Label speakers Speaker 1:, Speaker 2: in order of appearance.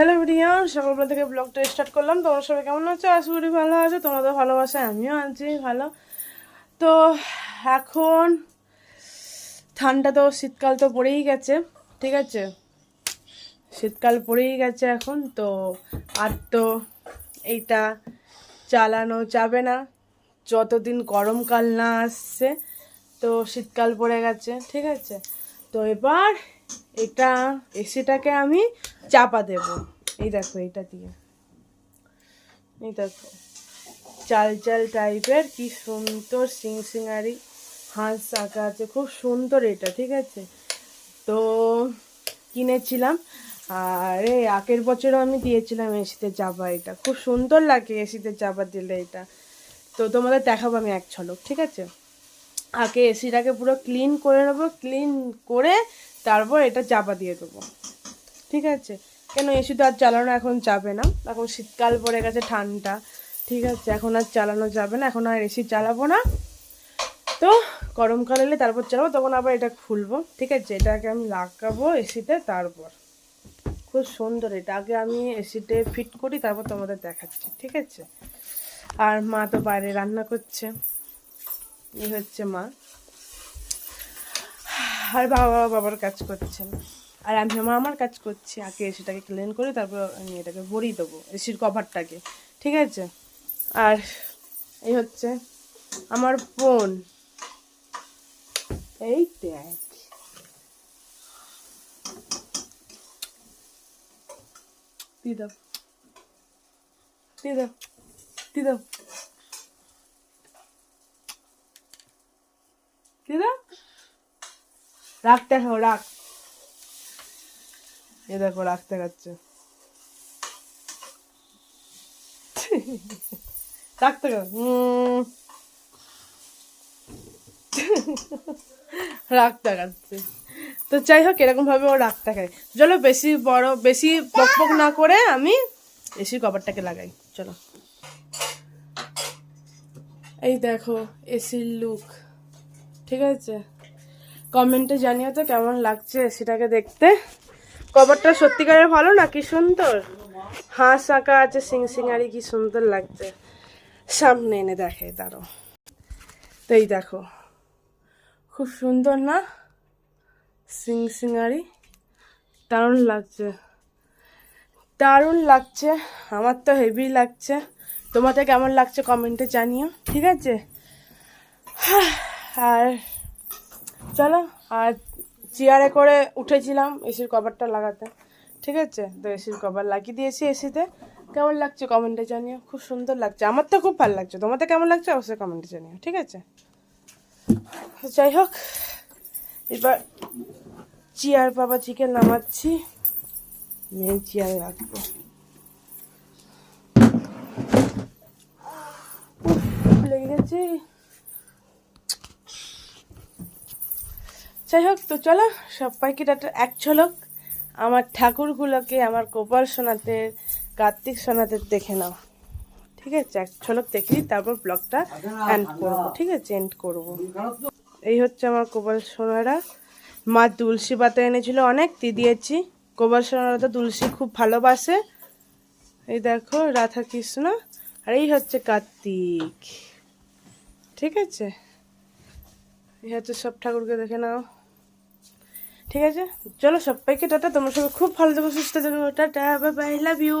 Speaker 1: Hello ভিডিয়ান সকালবেলা থেকে ব্লগটা স্টার্ট করলাম। তোমরা সবাই কেমন আছো? আশা করি ভালো আছো। তোমাদের ভালোবাসায়, আমিও আছি, ভালো। তো এখন ঠান্ডা তো শীতকাল তো পড়েই গেছে, ঠিক আছে? শীতকাল পড়েই গেছে এখন, তো আর তো এইটা চালানো যাবে না। যতদিন গরমকাল না আসছে, তো শীতকাল পড়ে গেছে, ঠিক আছে? তো এবার এটা এসিটাকে আমি চাপা দেব। এই দেখো এটা দিয়ে। এই দেখো, চাল চাল টাইপের কি সুন্দর সিং সিঙ্গারি হাঁস আঁকা আছে, খুব সুন্দর এটা, ঠিক আছে? তো কিনেছিলাম, আর এই আগের বছরও আমি দিয়েছিলাম এসিতে চাপা এটা। খুব সুন্দর লাগে এসিতে চাপা দিলে এটা। তো তোমাদের দেখাবো আমি এক ঝলক ঠিক আছে? আগে এসিটাকে পুরো ক্লিন করে নেব ক্লিন করে তারপর এটা চাপা দিয়ে দেবো। ঠিক আছে? কেন এসি তো আর চালানো এখন যাবে না? এখন শীতকাল পড়ে গেছে ঠান্ডা। ঠিক আছে? এখন আর চালানো যাবে না, এখন আর এসি চালাবো না। তো গরমকাল এলে তারপর চালাবো, তখন আবার এটা খুলবো। ঠিক আছে? এটাকে আমি লাগাবো এসিতে তারপর। খুব সুন্দর এটা। আগে আমি এসিতে ফিট করি, তারপর তোমাদের দেখাচ্ছি। ঠিক আছে? আর মা তো বাইরে রান্না করছে। এই হচ্ছে মা। আর বাবা বাবার কাজ করছেন। আর আমি আমার আমার কাজ করছি, আগে এসিটাকে ক্লিন করে তারপর আমি এটাকে ভরিয়ে দেবো, এসির কভারটাকে ঠিক আছে? আর এই হচ্ছে আমার বোন। এই দেখ। দিয়ে দাও। দিয়ে দিয়ে দাও রাখ দেখো রাখ এ দেখো রাখতে যাচ্ছে রাখতে গেল রাখতে যাচ্ছে তো যাই হোক, এরকম ভাবে ও রাখতে খায় চলো, বেশি বড়, বেশি পক পক না করে আমি এসির কভারটাকে লাগাই। চলো। এই দেখো, এসির লুক ঠিক আছে? কমেন্টে জানিও তো কেমন লাগছে সেটাকে দেখতে। কভারটা সত্যিকারের ভালো না কি সুন্দর? হাঁস আঁকা আছে সিং সিঙ্গারি কি সুন্দর লাগছে। সামনে এনে দেখে তারও তো এই দেখো, খুব সুন্দর না? সিং সিঙ্গারি দারুণ লাগছে। দারুণ লাগছে, আমার তো হেভি লাগছে। তোমাদের কেমন লাগছে কমেন্টে জানিও, ঠিক আছে? আর চলো, আর চেয়ারে করে উঠেছিলাম এসির কভারটা লাগাতে। ঠিক আছে? তো এসির কভার লাগিয়ে দিয়েছি এসিতে। কেমন লাগছে কমেন্টে জানিও। খুব সুন্দর লাগছে। আমার তো খুব ভালো লাগছে। তোমাদের কেমন লাগছে অবশ্যই কমেন্টে জানিও। ঠিক আছে? যাই হোক, এবার চেয়ার বাবা চিকেন নামাচ্ছি। মেন চেয়ারে রাখব। লেগে গেছে। যাই হোক তো চলো, সবাইকে একটা এক ঝলক। আমার ঠাকুরগুলোকে, আমার গোপাল সোনাতে, কার্তিক সোনাতে দেখে নাও। ঠিক আছে, এক ঝলক দেখি তারপর ব্লগটা এন্ড করব। ঠিক আছে এন্ড করব। এই হচ্ছে আমার গোপাল সোনারা। মা তুলসী পাতা এনেছিল অনেক দিয়ে দিয়েছি গোপাল সোনারা তো তুলসী খুব ভালোবাসে। এই দেখো রাধা কৃষ্ণ আর এই হচ্ছে কার্তিক। ঠিক আছে? এই হচ্ছে সব ঠাকুরকে দেখে নাও। ঠিক আছে? চলো সবাইকে টাটা। তোমার সবাই খুব ভালো থাকো, সুস্থ থাকো। Tata bye love you